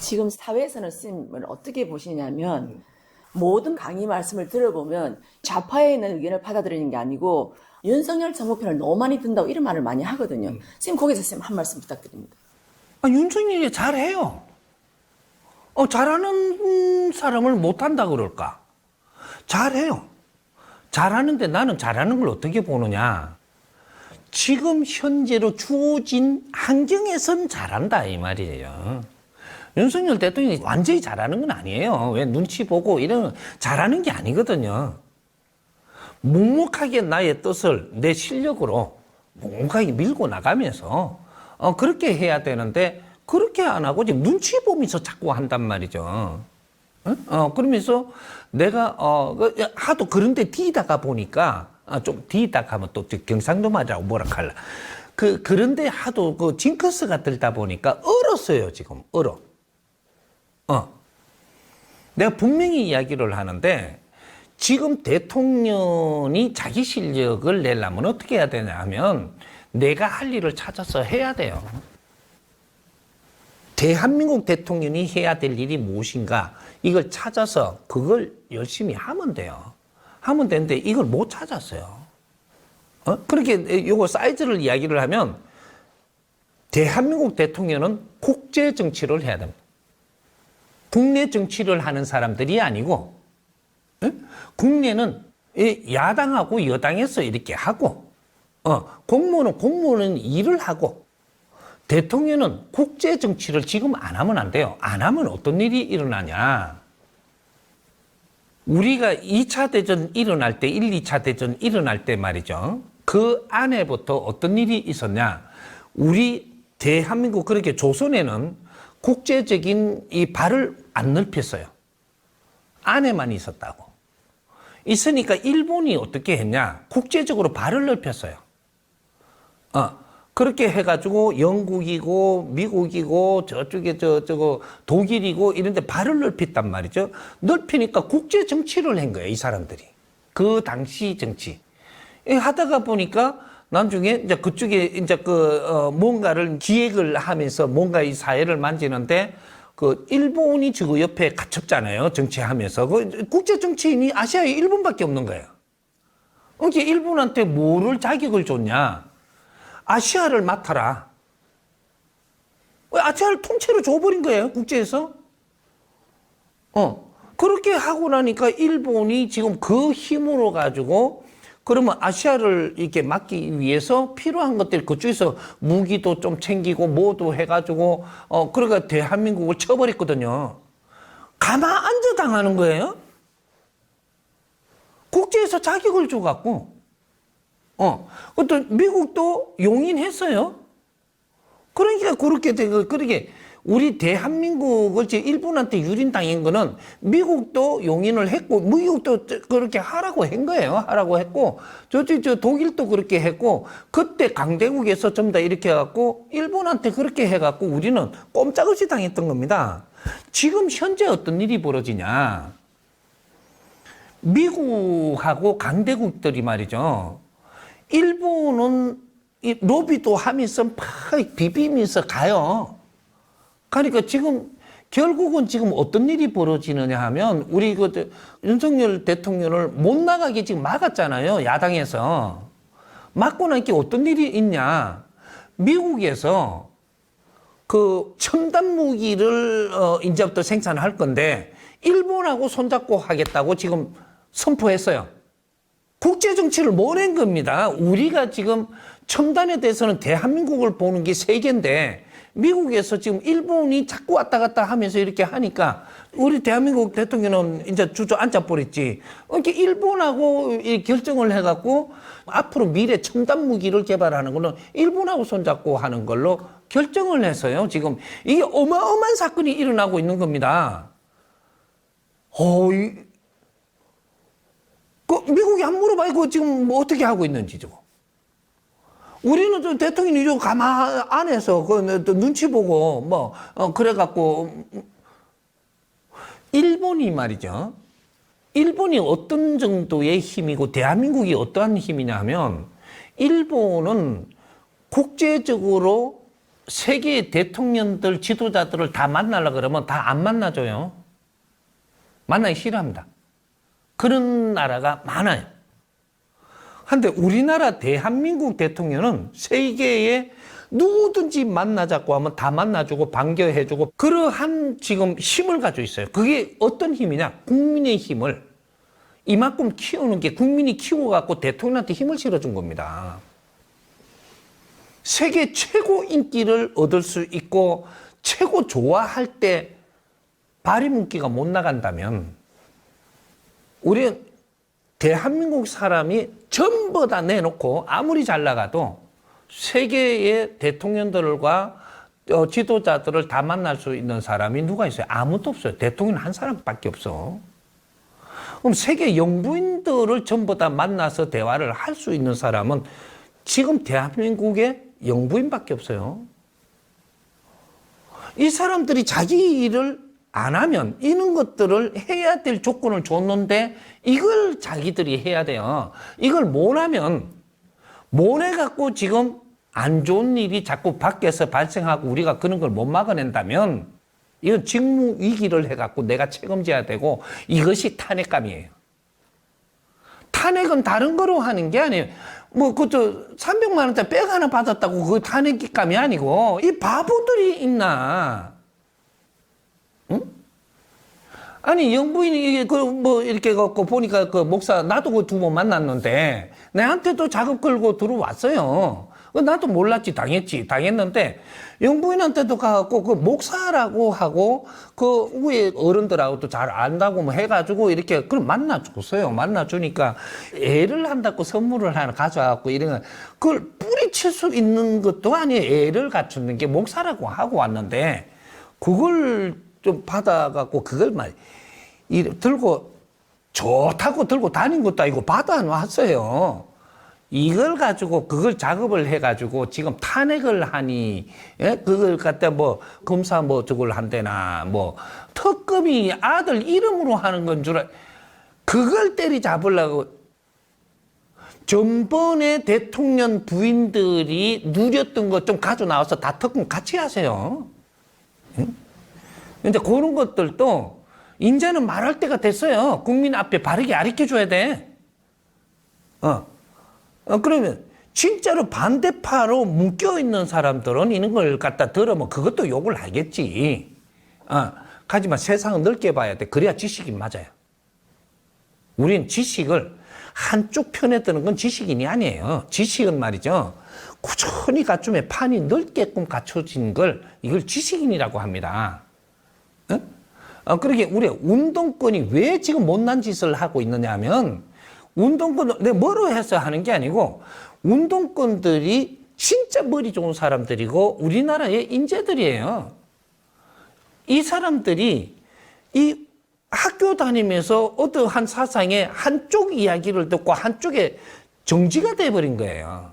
지금 사회에서는 쌤을 어떻게 보시냐면 모든 강의 말씀을 들어보면 좌파에 있는 의견을 받아들이는 게 아니고 윤석열 정부 편을 너무 많이 든다고 이런 말을 많이 하거든요. 쌤 거기서 쌤한 말씀 부탁드립니다. 아, 윤석열이 잘해요. 어, 잘하는 사람을 못한다 그럴까? 잘해요. 잘하는데 나는 잘하는 걸 어떻게 보느냐? 지금 현재로 주어진 환경에선 잘한다 이 말이에요. 윤석열 대통령이 완전히 잘하는 건 아니에요. 왜 눈치 보고 이런 잘하는 게 아니거든요. 묵묵하게 나의 뜻을 내 실력으로 묵묵하게 밀고 나가면서 어, 그렇게 해야 되는데 그렇게 안 하고 지금 눈치 보면서 자꾸 한단 말이죠. 어? 어, 그러면서 내가 어, 그, 하도 그런데 뒤다가 보니까 아, 좀 뒤다가 하면 또 경상도 말이라고 뭐라 할라. 그 그런데 하도 그 징크스가 들다 보니까 얼었어요 지금 얼어. 어. 내가 분명히 이야기를 하는데 지금 대통령이 자기 실력을 내려면 어떻게 해야 되냐 하면 내가 할 일을 찾아서 해야 돼요. 대한민국 대통령이 해야 될 일이 무엇인가 이걸 찾아서 그걸 열심히 하면 돼요. 하면 되는데 이걸 못 찾았어요. 어? 그렇게 요거 사이즈를 이야기를 하면 대한민국 대통령은 국제 정치를 해야 됩니다. 국내 정치를 하는 사람들이 아니고 예? 국내는 이 야당하고 여당에서 이렇게 하고 어, 공무원은 공무원은 일을 하고 대통령은 국제 정치를 지금 안 하면 안 돼요. 안 하면 어떤 일이 일어나냐? 우리가 2차 대전 일어날 때, 1, 2차 대전 일어날 때 말이죠. 그 안에부터 어떤 일이 있었냐? 우리 대한민국 그렇게 조선에는 국제적인 이 발을 안 넓혔어요. 안에만 있었다고. 있으니까 일본이 어떻게 했냐? 국제적으로 발을 넓혔어요. 어, 그렇게 해가지고 영국이고 미국이고 저쪽에 저, 저거 독일이고 이런데 발을 넓혔단 말이죠. 넓히니까 국제 정치를 한 거예요, 이 사람들이. 그 당시 정치. 예, 하다가 보니까 나중에 이제 그쪽에 이제 그, 어, 뭔가를 기획을 하면서 뭔가 이 사회를 만지는데 그 일본이 저거 옆에 갇혔잖아요. 정치하면서. 그 국제 정치인이 아시아에 일본밖에 없는 거예요. 이게 일본한테 뭐를 자격을 줬냐? 아시아를 맡아라. 왜 아시아를 통째로 줘버린 거예요, 국제에서? 어. 그렇게 하고 나니까 일본이 지금 그 힘으로 가지고 그러면 아시아를 이렇게 막기 위해서 필요한 것들 그쪽에서 무기도 좀 챙기고 뭐도 해가지고 어 그러니까 대한민국을 쳐버렸거든요. 가만 앉아 당하는 거예요. 국제에서 자격을 줘갖고 어또 미국도 용인했어요. 그러니까 그렇게 되고 그렇게 우리 대한민국을 제 일본한테 유린당한 거는 미국도 용인을 했고 미국도 그렇게 하라고 한 거예요. 하라고 했고 저쪽 저 독일도 그렇게 했고 그때 강대국에서 전부 다 이렇게 해갖고 일본한테 그렇게 해갖고 우리는 꼼짝없이 당했던 겁니다. 지금 현재 어떤 일이 벌어지냐? 미국하고 강대국들이 말이죠. 일본은 이 로비도 하면서 막 비비면서 가요. 그러니까 지금 결국은 지금 어떤 일이 벌어지느냐 하면 우리 그 저- 윤석열 대통령을 못 나가게 지금 막았잖아요. 야당에서. 막고 나니까 어떤 일이 있냐. 미국에서 그 첨단 무기를 어 이제부터 생산할 건데 일본하고 손잡고 하겠다고 지금 선포했어요. 국제 정치를 모낸 겁니다. 우리가 지금 첨단에 대해서는 대한민국을 보는 게 세계인데 미국에서 지금 일본이 자꾸 왔다 갔다 하면서 이렇게 하니까 우리 대한민국 대통령은 이제 주저앉아 버렸지. 이렇게 일본하고 이 결정을 해갖고 앞으로 미래 첨단 무기를 개발하는 거는 일본하고 손잡고 하는 걸로 결정을 해서요. 지금 이게 어마어마한 사건이 일어나고 있는 겁니다. 어, 이, 그 미국이 안 물어봐요. 그 지금 뭐 어떻게 하고 있는지 저거. 우리는 좀 대통령이 좀 가만 안에서 그 눈치 보고 뭐 어, 그래갖고 일본이 말이죠. 일본이 어떤 정도의 힘이고 대한민국이 어떠한 힘이냐 하면 일본은 국제적으로 세계 대통령들, 지도자들을 다 만나려 그러면 다 안 만나줘요. 만나기 싫어합니다. 그런 나라가 많아요. 한데 우리나라 대한민국 대통령은 세계에 누구든지 만나자고 하면 다 만나주고 반겨해주고 그러한 지금 힘을 가지고 있어요. 그게 어떤 힘이냐? 국민의 힘을 이만큼 키우는 게 국민이 키워갖고 대통령한테 힘을 실어준 겁니다. 세계 최고 인기를 얻을 수 있고 최고 좋아할 때 발휘문기가 못 나간다면 우리는 대한민국 사람이 전부 다 내놓고 아무리 잘 나가도 세계의 대통령들과 어, 지도자들을 다 만날 수 있는 사람이 누가 있어요? 아무도 없어요. 대통령 한 사람밖에 없어. 그럼 세계 영부인들을 전부 다 만나서 대화를 할 수 있는 사람은 지금 대한민국에 영부인밖에 없어요. 이 사람들이 자기 일을 안 하면 이런 것들을 해야 될 조건을 줬는데 이걸 자기들이 해야 돼요. 이걸 못 하면 못 해갖고 지금 안 좋은 일이 자꾸 밖에서 발생하고 우리가 그런 걸 못 막아낸다면 이건 직무 위기를 해갖고 내가 책임져야 되고 이것이 탄핵감이에요. 탄핵은 다른 거로 하는 게 아니에요. 뭐, 그저 300만 원짜리 백 하나 받았다고 그 탄핵감이 아니고 이 바보들이 있나? 응? 아니 영부인이 이게 그뭐 이렇게 갖고 보니까 그 목사 나도 그 두 번 만났는데 내한테도 작업 걸고 들어왔어요. 그 나도 몰랐지 당했지 당했는데 영부인한테도 가갖고 그 목사라고 하고 그 위에 어른들하고도 잘 안다고 뭐 해가지고 이렇게 그걸 만나줬어요. 만나주니까 애를 한다고 선물을 하나 가져와갖고 이런 그걸 뿌리칠 수 있는 것도 아니에요. 애를 갖추는 게 목사라고 하고 왔는데 그걸 좀 받아갖고 그걸 말 이 들고 좋다고 들고 다닌 것도 아니고 받아 놨어요. 이걸 가지고 그걸 작업을 해가지고 지금 탄핵을 하니 예? 그걸 갖다 뭐 검사 뭐 저걸 한대나 뭐 특검이 아들 이름으로 하는 건 줄 알. 그걸 때리 잡으려고 전번에 대통령 부인들이 누렸던 것 좀 가져 나와서 다 특검 같이 하세요. 근데 그런 것들도 이제는 말할 때가 됐어요. 국민 앞에 바르게 가르쳐 줘야 돼. 어. 어, 그러면 진짜로 반대파로 묶여 있는 사람들은 이런 걸 갖다 들으면 그것도 욕을 하겠지. 어. 하지만 세상은 넓게 봐야 돼. 그래야 지식이 맞아요. 우린 지식을 한쪽 편에 드는 건 지식인이 아니에요. 지식은 말이죠. 꾸준히 갖춤에 판이 넓게끔 갖춰진 걸 이걸 지식인이라고 합니다. 어? 어, 그러게 우리 운동권이 왜 지금 못난 짓을 하고 있느냐 하면 운동권, 내 뭐로 해서 하는 게 아니고 운동권들이 진짜 머리 좋은 사람들이고 우리나라의 인재들이에요. 이 사람들이 이 학교 다니면서 어떠한 사상의 한쪽 이야기를 듣고 한쪽에 정지가 돼버린 거예요.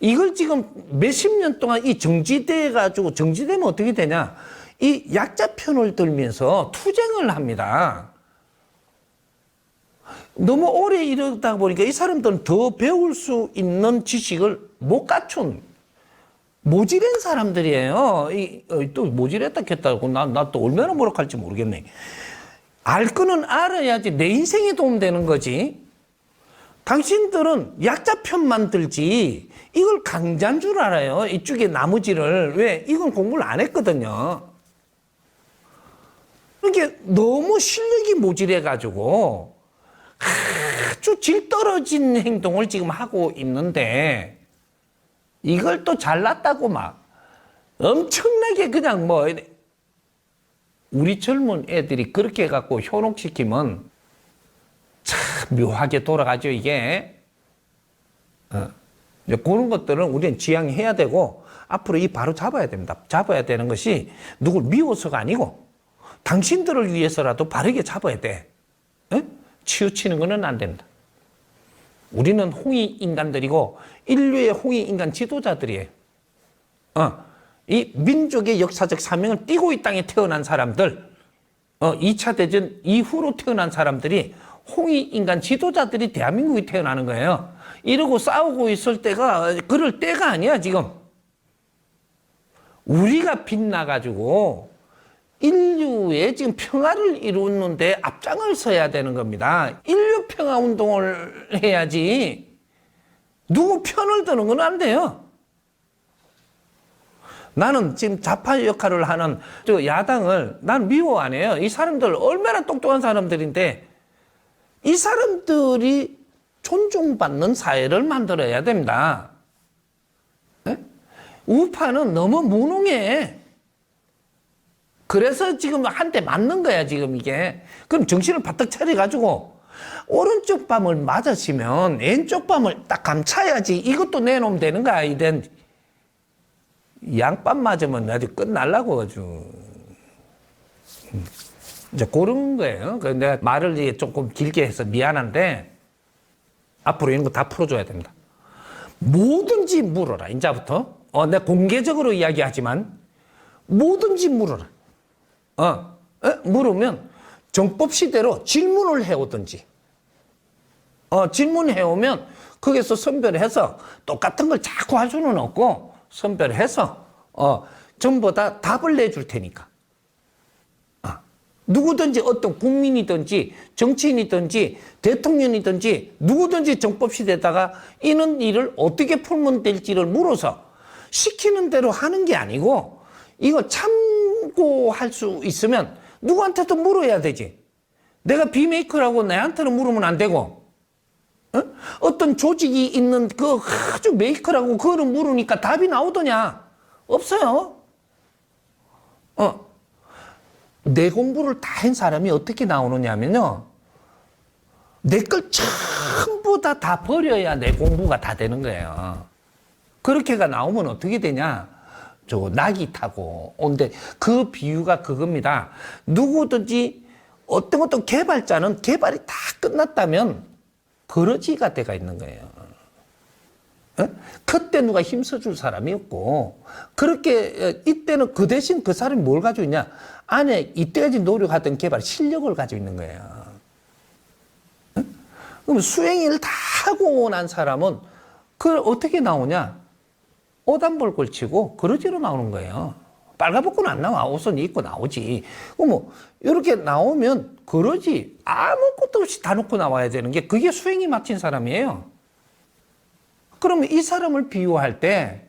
이걸 지금 몇십 년 동안 이 정지돼 가지고 정지되면 어떻게 되냐? 이 약자 편을 들면서 투쟁을 합니다. 너무 오래 이러다 보니까 이 사람들은 더 배울 수 있는 지식을 못 갖춘 모질한 사람들이에요. 이, 어, 또 모질했다 했다고 나또 얼마나 뭐라 할지 모르겠네. 알 거는 알아야지 내 인생에 도움되는 거지. 당신들은 약자 편만 들지 이걸 강자인 줄 알아요. 이쪽에 나머지를 왜 이건 공부를 안 했거든요. 이게 너무 실력이 모질해 가지고 아주 질 떨어진 행동을 지금 하고 있는데 이걸 또 잘났다고 막 엄청나게 그냥 뭐 우리 젊은 애들이 그렇게 갖고 현혹시키면 참 묘하게 돌아가죠 이게. 어. 이제 그런 것들은 우리는 지양해야 되고 앞으로 이 바로 잡아야 됩니다. 잡아야 되는 것이 누굴 미워서가 아니고 당신들을 위해서라도 바르게 잡아야 돼 에? 치우치는 것은 안 된다 우리는 홍이 인간들이고 인류의 홍이 인간 지도자들이에요. 어, 이 민족의 역사적 사명을 띠고 이 땅에 태어난 사람들, 어, 2차 대전 이후로 태어난 사람들이 홍이 인간 지도자들이 대한민국에 태어나는 거예요. 이러고 싸우고 있을 때가 그럴 때가 아니야 지금. 우리가 빛나가지고 인류의 지금 평화를 이루는데 앞장을 서야 되는 겁니다. 인류 평화 운동을 해야지 누구 편을 드는 건 안 돼요. 나는 지금 좌파 역할을 하는 저 야당을 난 미워 안 해요. 이 사람들 얼마나 똑똑한 사람들인데 이 사람들이 존중받는 사회를 만들어야 됩니다. 예? 우파는 너무 무능해. 그래서 지금 한대 맞는 거야, 지금 이게. 그럼 정신을 바짝 차려가지고, 오른쪽 밤을 맞으시면 왼쪽 밤을 딱 감차야지. 이것도 내놓으면 되는 거야, 이된. 양밤 맞으면 아주 끝날라고 아주. 음. 이제 그런 거예요. 그 내가 말을 이제 조금 길게 해서 미안한데, 앞으로 이런 거 다 풀어줘야 됩니다. 뭐든지 물어라, 이제부터. 어, 내가 공개적으로 이야기하지만, 뭐든지 물어라. 어, 에? 물으면 정법 시대로 질문을 해오든지, 어, 질문해오면 거기서 선별해서 똑같은 걸 자꾸 할 수는 없고, 선별해서, 어, 전부 다 답을 내줄 테니까. 어, 누구든지 어떤 국민이든지 정치인이든지 대통령이든지 누구든지 정법 시대에다가 이런 일을 어떻게 풀면 될지를 물어서 시키는 대로 하는 게 아니고 이거 참 고 할 수 있으면 누구한테도 물어야 되지. 내가 비메이커라고 내한테는 물으면 안 되고 어? 어떤 조직이 있는 그 아주 메이커라고 그거를 물으니까 답이 나오더냐? 없어요. 어. 내 공부를 다 한 사람이 어떻게 나오느냐면요. 내 걸 전부 다 다 버려야 내 공부가 다 되는 거예요. 그렇게가 나오면 어떻게 되냐? 저 낙이 타고 온데 그 비유가 그겁니다. 누구든지 어떤 어떤 개발자는 개발이 다 끝났다면 거러지가 돼가 있는 거예요. 어? 그때 누가 힘써줄 사람이 없고 그렇게 어, 이때는 그 대신 그 사람이 뭘 가지고 있냐 안에 이때까지 노력하던 개발 실력을 가지고 있는 거예요. 어? 그럼 수행일을 다 하고 난 사람은 그걸 어떻게 나오냐 오단볼 걸치고 그러지로 나오는 거예요. 빨가벗고는 안 나와. 옷은 입고 나오지. 뭐, 이렇게 나오면 그러지. 아무것도 없이 다 놓고 나와야 되는 게 그게 수행이 마친 사람이에요. 그러면 이 사람을 비유할 때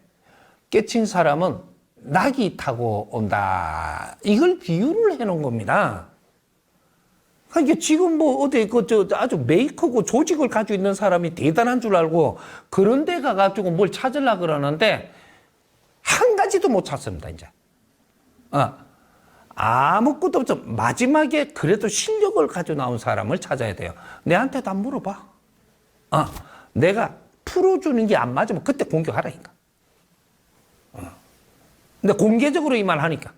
깨친 사람은 낙이 타고 온다. 이걸 비유를 해 놓은 겁니다. 그러니까 지금 뭐 어디 그저 아주 메이커고 조직을 가지고 있는 사람이 대단한 줄 알고 그런 데 가가지고 뭘 찾으려 그러는데 한 가지도 못 찾습니다 이제. 어. 아무것도 없어. 마지막에 그래도 실력을 가지고 나온 사람을 찾아야 돼요. 내한테 다 물어봐. 어. 내가 풀어주는 게 안 맞으면 그때 공격하라니까. 어. 근데 공개적으로 이 말 하니까.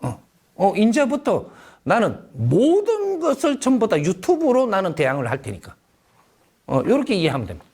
어. 어, 이제부터 나는 모든 것을 전부 다 유튜브로 나는 대항을 할 테니까. 어, 요렇게 이해하면 됩니다.